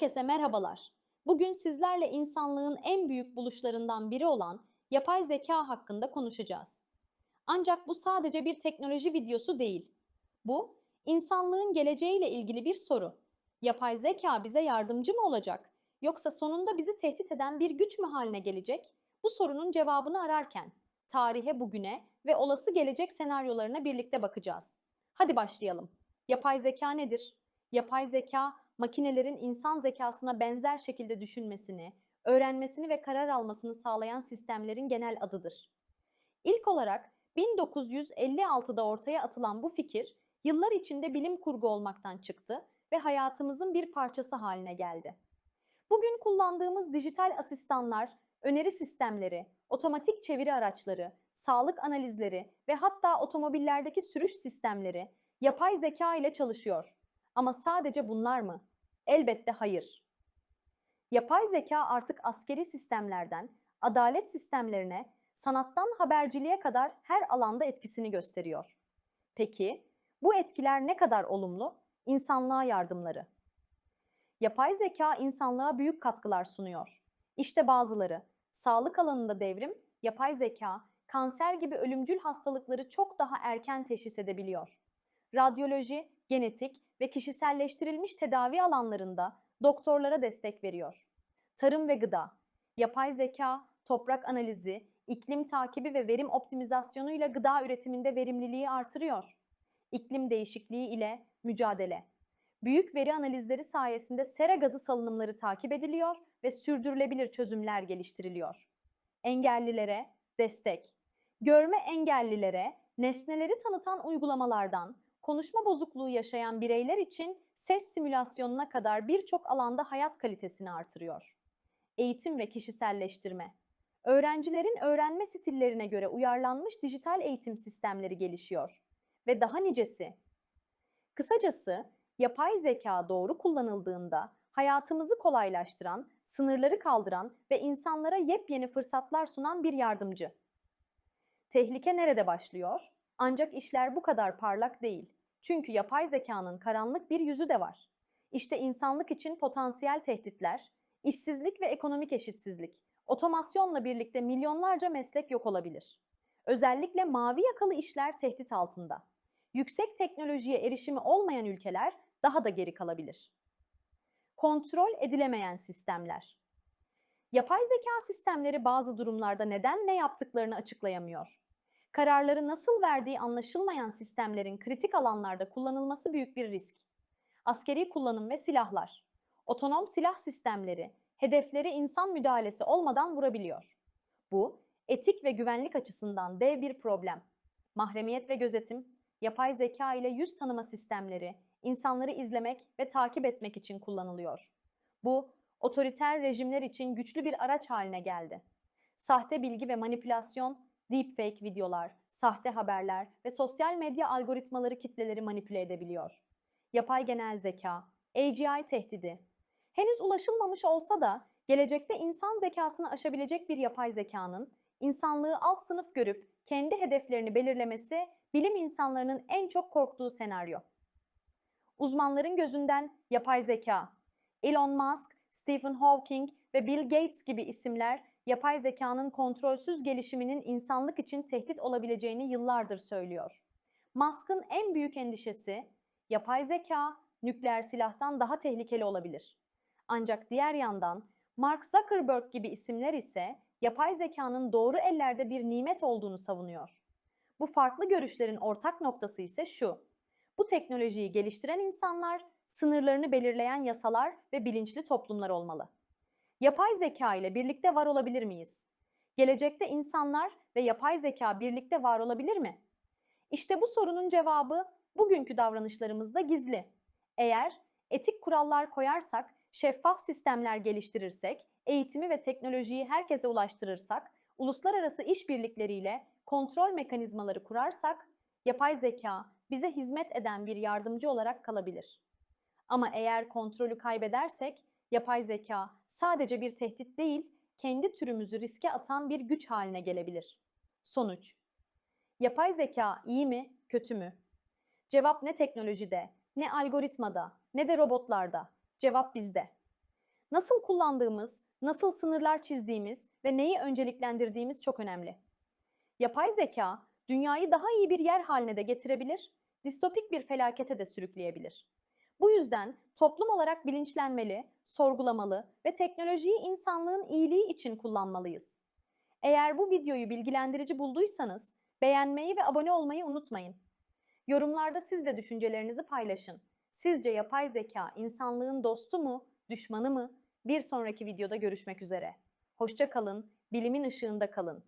Herkese merhabalar. Bugün sizlerle insanlığın en büyük buluşlarından biri olan yapay zeka hakkında konuşacağız. Ancak bu sadece bir teknoloji videosu değil. Bu, insanlığın geleceğiyle ilgili bir soru. Yapay zeka bize yardımcı mı olacak? Yoksa sonunda bizi tehdit eden bir güç mü haline gelecek? Bu sorunun cevabını ararken tarihe, bugüne ve olası gelecek senaryolarına birlikte bakacağız. Hadi başlayalım. Yapay zeka nedir? Yapay zeka, makinelerin insan zekasına benzer şekilde düşünmesini, öğrenmesini ve karar almasını sağlayan sistemlerin genel adıdır. İlk olarak 1956'da ortaya atılan bu fikir, yıllar içinde bilim kurgu olmaktan çıktı ve hayatımızın bir parçası haline geldi. Bugün kullandığımız dijital asistanlar, öneri sistemleri, otomatik çeviri araçları, sağlık analizleri ve hatta otomobillerdeki sürüş sistemleri yapay zeka ile çalışıyor. Ama sadece bunlar mı? Elbette hayır. Yapay zeka artık askeri sistemlerden, adalet sistemlerine, sanattan haberciliğe kadar her alanda etkisini gösteriyor. Peki, bu etkiler ne kadar olumlu? İnsanlığa yardımları. Yapay zeka insanlığa büyük katkılar sunuyor. İşte bazıları. Sağlık alanında devrim, yapay zeka, kanser gibi ölümcül hastalıkları çok daha erken teşhis edebiliyor. Radyoloji, genetik ve kişiselleştirilmiş tedavi alanlarında doktorlara destek veriyor. Tarım ve gıda, yapay zeka, toprak analizi, iklim takibi ve verim optimizasyonuyla gıda üretiminde verimliliği artırıyor. İklim değişikliği ile mücadele. Büyük veri analizleri sayesinde sera gazı salınımları takip ediliyor ve sürdürülebilir çözümler geliştiriliyor. Engellilere destek. Görme engellilere nesneleri tanıtan uygulamalardan, konuşma bozukluğu yaşayan bireyler için ses simülasyonuna kadar birçok alanda hayat kalitesini artırıyor. Eğitim ve kişiselleştirme. Öğrencilerin öğrenme stillerine göre uyarlanmış dijital eğitim sistemleri gelişiyor ve daha nicesi. Kısacası yapay zeka doğru kullanıldığında hayatımızı kolaylaştıran, sınırları kaldıran ve insanlara yepyeni fırsatlar sunan bir yardımcı. Tehlike nerede başlıyor? Ancak işler bu kadar parlak değil. Çünkü yapay zekanın karanlık bir yüzü de var. İşte insanlık için potansiyel tehditler, işsizlik ve ekonomik eşitsizlik, otomasyonla birlikte milyonlarca meslek yok olabilir. Özellikle mavi yakalı işler tehdit altında. Yüksek teknolojiye erişimi olmayan ülkeler daha da geri kalabilir. Kontrol edilemeyen sistemler. Yapay zeka sistemleri bazı durumlarda neden ne yaptıklarını açıklayamıyor. Kararları nasıl verdiği anlaşılmayan sistemlerin kritik alanlarda kullanılması büyük bir risk. Askeri kullanım ve silahlar. Otonom silah sistemleri hedefleri insan müdahalesi olmadan vurabiliyor. Bu, etik ve güvenlik açısından dev bir problem. Mahremiyet ve gözetim, yapay zeka ile yüz tanıma sistemleri insanları izlemek ve takip etmek için kullanılıyor. Bu, otoriter rejimler için güçlü bir araç haline geldi. Sahte bilgi ve manipülasyon, deepfake videolar, sahte haberler ve sosyal medya algoritmaları kitleleri manipüle edebiliyor. Yapay genel zeka, AGI tehdidi. Henüz ulaşılmamış olsa da gelecekte insan zekasını aşabilecek bir yapay zekanın insanlığı alt sınıf görüp kendi hedeflerini belirlemesi bilim insanlarının en çok korktuğu senaryo. Uzmanların gözünden yapay zeka. Elon Musk, Stephen Hawking ve Bill Gates gibi isimler yapay zekanın kontrolsüz gelişiminin insanlık için tehdit olabileceğini yıllardır söylüyor. Musk'ın en büyük endişesi yapay zeka nükleer silahtan daha tehlikeli olabilir. Ancak diğer yandan Mark Zuckerberg gibi isimler ise yapay zekanın doğru ellerde bir nimet olduğunu savunuyor. Bu farklı görüşlerin ortak noktası ise şu. Bu teknolojiyi geliştiren insanlar sınırlarını belirleyen yasalar ve bilinçli toplumlar olmalı. Yapay zeka ile birlikte var olabilir miyiz? Gelecekte insanlar ve yapay zeka birlikte var olabilir mi? İşte bu sorunun cevabı bugünkü davranışlarımızda gizli. Eğer etik kurallar koyarsak, şeffaf sistemler geliştirirsek, eğitimi ve teknolojiyi herkese ulaştırırsak, uluslararası işbirlikleriyle kontrol mekanizmaları kurarsak, yapay zeka bize hizmet eden bir yardımcı olarak kalabilir. Ama eğer kontrolü kaybedersek yapay zeka sadece bir tehdit değil, kendi türümüzü riske atan bir güç haline gelebilir. Sonuç Yapay zeka iyi mi, kötü mü? Cevap ne teknolojide, ne algoritmada, ne de robotlarda. Cevap bizde. Nasıl kullandığımız, nasıl sınırlar çizdiğimiz ve neyi önceliklendirdiğimiz çok önemli. Yapay zeka, dünyayı daha iyi bir yer haline de getirebilir, distopik bir felakete de sürükleyebilir. Bu yüzden toplum olarak bilinçlenmeli, sorgulamalı ve teknolojiyi insanlığın iyiliği için kullanmalıyız. Eğer bu videoyu bilgilendirici bulduysanız beğenmeyi ve abone olmayı unutmayın. Yorumlarda siz de düşüncelerinizi paylaşın. Sizce yapay zeka insanlığın dostu mu, düşmanı mı? Bir sonraki videoda görüşmek üzere. Hoşça kalın, bilimin ışığında kalın.